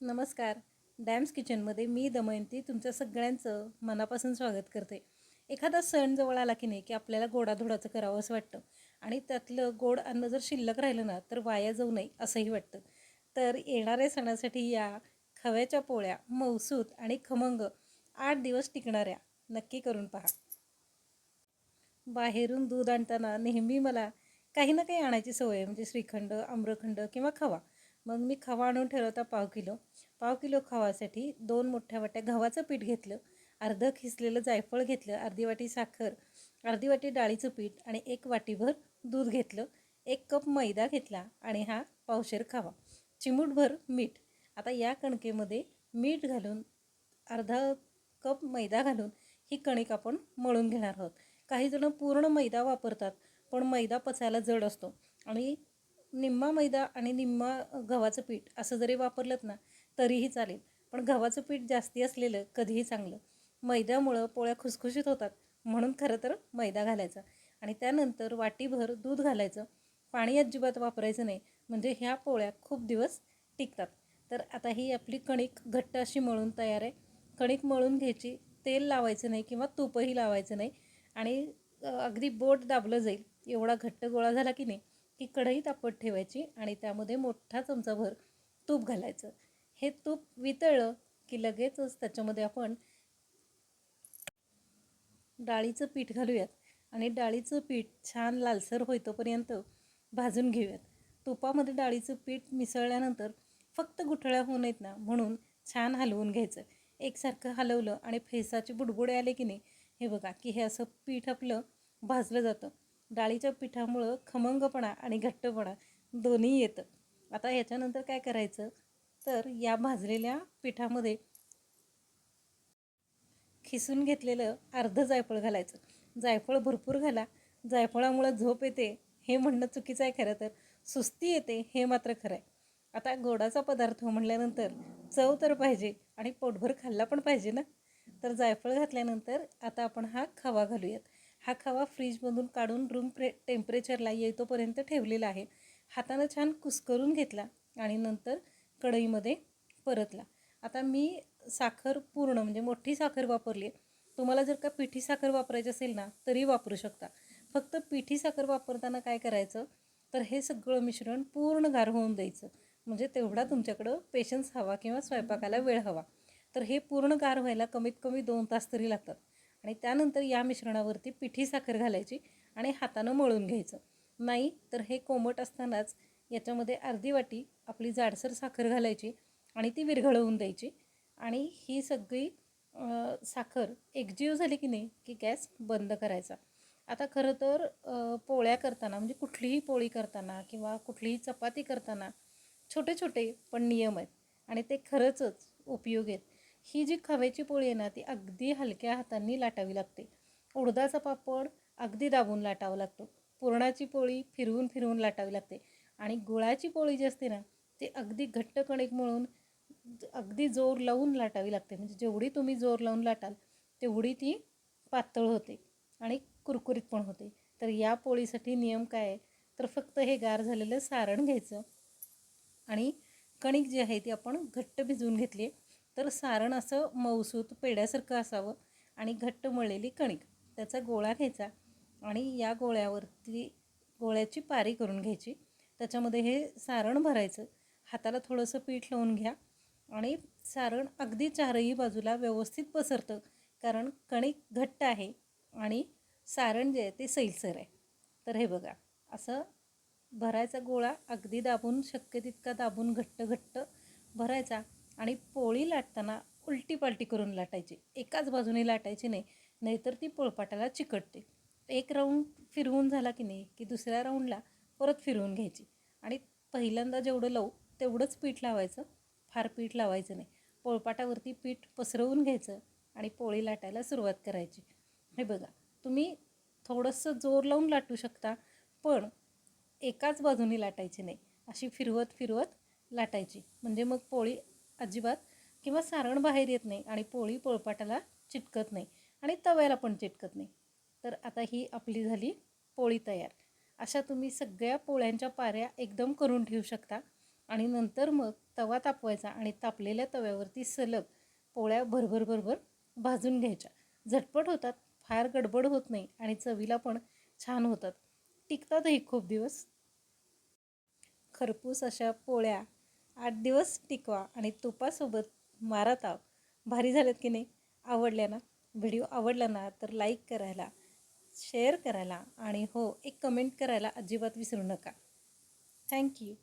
नमस्कार. डॅम्स किचनमध्ये मी दमयंती तुमच्या सगळ्यांचं मनापासून स्वागत करते. एखादा सण जवळ आला की नाही की आपल्याला गोडाधोडाचं करावं असं वाटतं. आणि त्यातलं गोड अन्न जर शिल्लक राहिलं ना तर वाया जाऊ नये असंही वाटतं. तर येणाऱ्या सणासाठी या खव्याच्या पोळ्या मौसूत आणि खमंग आठ दिवस टिकणाऱ्या नक्की करून पहा. बाहेरून दूध आणताना नेहमी मला काही ना काही आणायची सवय आहे म्हणजे श्रीखंड आम्रखंड किंवा खवा. मग मी खवा आणून ठेवला होता पाव किलो. पाव किलो खवासाठी दोन मोठ्या वाट्या गव्हाचं पीठ घेतलं. अर्धं खिसलेलं जायफळ घेतलं अर्धी वाटी साखर अर्धी वाटी डाळीचं पीठ आणि एक वाटीभर दूध घेतलं. एक कप मैदा घेतला आणि हा पावशेर खावा. चिमूटभर मीठ. आता या कणकेमध्ये मीठ घालून अर्धा कप मैदा घालून ही कणिक आपण मळून घेणार आहोत. काही जण पूर्ण मैदा वापरतात पण मैदा पचायला जड असतो आणि निम्मा मैदा आणि निम्मा गव्हाचं पीठ असं जरी वापरलं ना तरीही चालेल. पण गव्हाचं पीठ जास्ती असलेलं कधीही चांगलं. मैद्यामुळं पोळ्या खुसखुशीत होतात म्हणून खरं तर मैदा घालायचा. आणि त्यानंतर वाटीभर दूध घालायचं. पाणी अजिबात वापरायचं नाही म्हणजे ह्या पोळ्या खूप दिवस टिकतात. तर आता ही आपली कणिक घट्ट अशी मळून तयार आहे. कणिक मळून घ्यायची तेल लावायचं नाही किंवा तूपही लावायचं नाही. आणि अगदी बोट दाबलं जाईल एवढा घट्ट गोळा झाला की नाही की कढई तापत ठेवायची आणि त्यामध्ये मोठा चमचाभर तूप घालायचं. हे तूप वितळलं की लगेचच त्याच्यामध्ये आपण डाळीचं पीठ घालूयात आणि डाळीचं पीठ छान लालसर होईतोपर्यंत भाजून घेऊयात. तुपामध्ये डाळीचं पीठ मिसळल्यानंतर फक्त गुठळ्या होऊ नयेत ना म्हणून छान हलवून घ्यायचं. एकसारखं हलवलं आणि फेसाचे बुडबुडे आले की नाही हे बघा की हे असं पीठ आपलं भाजलं जातं. डाळीच्या पिठामुळं खमंगपणा आणि घट्टपणा दोन्ही येतं. आता याच्यानंतर काय करायचं? तर या भाजलेल्या पिठामध्ये खिसून घेतलेलं अर्ध जायफळ घालायचं. जायफळ भरपूर घाला. जायफळामुळं झोप येते. हे म्हणणं चुकीचं आहे खरं तर. सुस्ती येते हे मात्र खरं आहे आता गोडाचा पदार्थ म्हटल्यानंतर चव तर पाहिजे आणि पोटभर खाल्ला पण पाहिजे ना? तर जायफळ घातल्यानंतर आता आपण हा खवा घालूयात. हा खवा फ्रीजमधून काढून रूम प्रे टेम्परेचरला येतोपर्यंत ठेवलेला आहे. हातानं छान कुस्करून घेतला आणि नंतर कढईमध्ये परतला. आता मी साखर पूर्ण म्हणजे मोठी साखर वापरली. तुम्हाला जर का पिठी साखर वापरायची असेल ना तरी वापरू शकता. फक्त पिठी साखर वापरताना काय करायचं? तर हे सगळं मिश्रण पूर्ण गार होऊन द्यायचं. म्हणजे तेवढा तुमच्याकडं पेशन्स हवा किंवा स्वयंपाकाला वेळ हवा. तर हे पूर्ण गार व्हायला कमीत कमी दोन तास तरी लागतात. आणि त्यानंतर या मिश्रणावरती पिठी साखर घालायची आणि हातानं मळून घ्यायचं. नाही तर हे कोमट असतानाच याच्यामध्ये अर्धी वाटी आपली जाडसर साखर घालायची आणि ती विरघळवून द्यायची. आणि ही सगळी साखर एकजीव झाली की नाही की गॅस बंद करायचा. आता खरं तर पोळ्या करताना म्हणजे कुठलीही पोळी करताना किंवा कुठलीही चपाती करताना छोटे छोटे पण नियम आहेत आणि ते खरंचच उपयोग आहेत. ही जी खव्याची पोळी आहे ना ती अगदी हलक्या हातांनी लाटावी लागते. उडदाचा पापड अगदी दाबून लाटावा लागतो. पुरणाची पोळी फिरवून फिरवून लाटावी लागते. आणि गुळाची पोळी जी असते ना ती अगदी घट्ट कणिक मळून अगदी जोर लावून लाटावी लागते. म्हणजे जेवढी तुम्ही जोर लावून लाटाल तेवढी ती पातळ होते आणि कुरकुरीत पण होते. तर या पोळीसाठी नियम काय आहे? तर फक्त हे गार झालेलं सारण घ्यायचं आणि कणिक जी आहे ती आपण घट्ट भिजवून घेतली आहे. तर सारण असं मऊसूत पेड्यासारखं असावं आणि घट्ट मळलेली कणिक त्याचा गोळा घ्यायचा आणि या गोळ्यावरती गोळ्याची पारी करून घ्यायची. त्याच्यामध्ये हे सारण भरायचं. हाताला थोडंसं पीठ लावून घ्या आणि सारण अगदी चारही बाजूला व्यवस्थित पसरतं कारण कणिक घट्ट आहे आणि सारण जे आहे ते सैलसर आहे. तर हे बघा असं भरायचा गोळा अगदी दाबून शक्य तितका दाबून घट्ट घट्ट भरायचा. आणि पोळी लाटताना उलटी पालटी करून लाटायची. एकाच बाजूने लाटायची नाही नाहीतर ती पोळपाटाला चिकटते. एक राऊंड फिरवून झाला की नाही की दुसऱ्या राऊंडला परत फिरवून घ्यायची. आणि पहिल्यांदा जेवढं लावू तेवढंच पीठ लावायचं. फार पीठ लावायचं नाही. पोळपाटावरती पीठ पसरवून घ्यायचं आणि पोळी लाटायला सुरुवात करायची. हे बघा तुम्ही थोडंसं जोर लावून लाटू शकता पण एकाच बाजूने लाटायची नाही. अशी फिरवत फिरवत लाटायची. म्हणजे मग पोळी अजिबात किंवा सारण बाहेर येत नाही आणि पोळी पोळपाटाला चिटकत नाही आणि तव्याला पण चिटकत नाही. तर आता ही आपली झाली पोळी तयार. अशा तुम्ही सगळ्या पोळ्यांच्या पाऱ्या एकदम करून ठेवू शकता आणि नंतर मग तवा तापवायचा आणि तापलेल्या तव्यावरती सलग पोळ्या भरभर भरभर भाजून घ्यायच्या. झटपट होतात फार गडबड होत नाही आणि चवीला पण छान होतात. टिकतातही खूप दिवस. खरपूस अशा पोळ्या आठ दिवस टिकवा आणि तुपासोबत मारा ताव भारी झालेत की नाही? आवडल्या ना? व्हिडिओ आवडला ना तर लाईक करायला शेअर करायला आणि हो एक कमेंट करायला अजिबात विसरू नका. थँक्यू